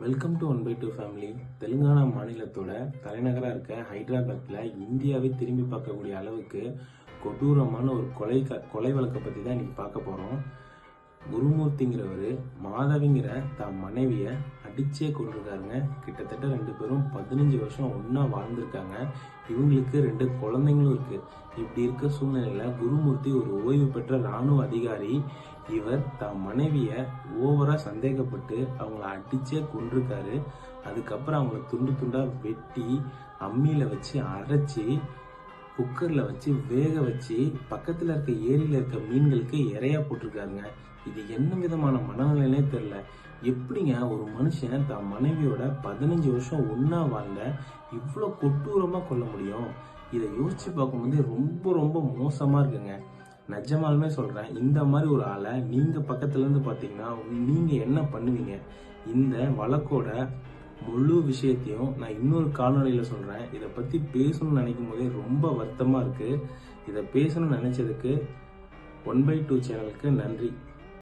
Welcome to one by two family Telangana மாநிலத்தோட தலைநகராக இருக்க ஹைதராபாத்தில் இந்தியாவை திரும்பி பார்க்கக்கூடிய அளவுக்கு கொடூரமான ஒரு கொலை க கொலை வழக்கை பற்றி தான் இன்றைக்கி பார்க்க போகிறோம் குருமூர்த்திங்கிறவர் மாதவிங்கிற தான் மனைவியை அடிச்சே கொண்டிருக்காருங்க கிட்டத்தட்ட ரெண்டு பேரும் பதினஞ்சு வருஷம் ஒன்றா வாழ்ந்திருக்காங்க. இவங்களுக்கு ரெண்டு குழந்தைங்களும் இருக்குது இப்படி இருக்க சூழ்நிலையில் குருமூர்த்தி ஒரு ஓய்வு பெற்ற ராணுவ அதிகாரி. இவர் தான் மனைவியை ஓவராக சந்தேகப்பட்டு அவங்கள அடிச்சே கொண்டிருக்காரு அதுக்கப்புறம் அவங்கள துண்டு துண்டாக வெட்டி அம்மியில் வச்சு அரைச்சி குக்கரில் வச்சு வேக வச்சு பக்கத்தில் இருக்க ஏரியில் இருக்க மீன்களுக்கு இறையா போட்டிருக்காருங்க இது என்ன விதமான மனநிலைனே தெரில எப்படிங்க ஒரு மனுஷன் தன் மனைவியோட பதினஞ்சு வருஷம் ஒன்றா வாழ்ந்த இவ்வளோ கொட்டூரமாக கொல்ல முடியும்? இதை யோசித்து பார்க்கும்போது ரொம்ப ரொம்ப மோசமாக இருக்குங்க. நிஜமாலுமே சொல்கிறேன் இந்த மாதிரி ஒரு ஆளை நீங்கள் பக்கத்துலேருந்து பார்த்தீங்கன்னா நீங்கள் என்ன பண்ணுவீங்க? இந்த வழக்கோட முழு விஷயத்தையும் நான் இன்னொரு காணொளியில சொல்கிறேன் இதை பற்றி பேசணும்னு நினைக்கும் போதே ரொம்ப வருத்தமாக இருக்குது இதை பேசணும்னு நினச்சதுக்கு ஒன் பை டூ சேனலுக்கு நன்றி.